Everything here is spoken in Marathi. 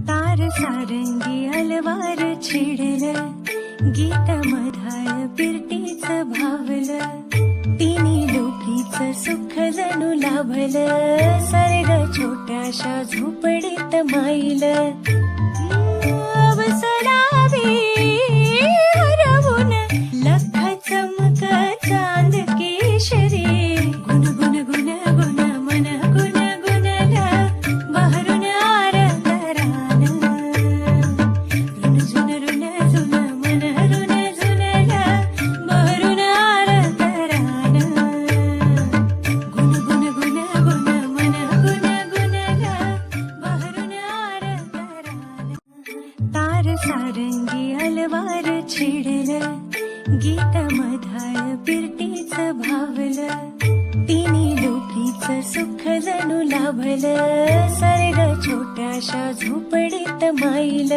तार सारंगी अलवार छिडल गीत मधाळ पिरतीच भावलं तिने लोकीच सुख जणू लाभलं सर्ग छोट्याशा झोपडीत माईल. तार सारंगी अलवार छिडल. गीत मधाळ पिरतीच भावलं. तिनी लोकीच सुख जणू लाभलं. सर्ग छोट्याशा झोपडीत माईल.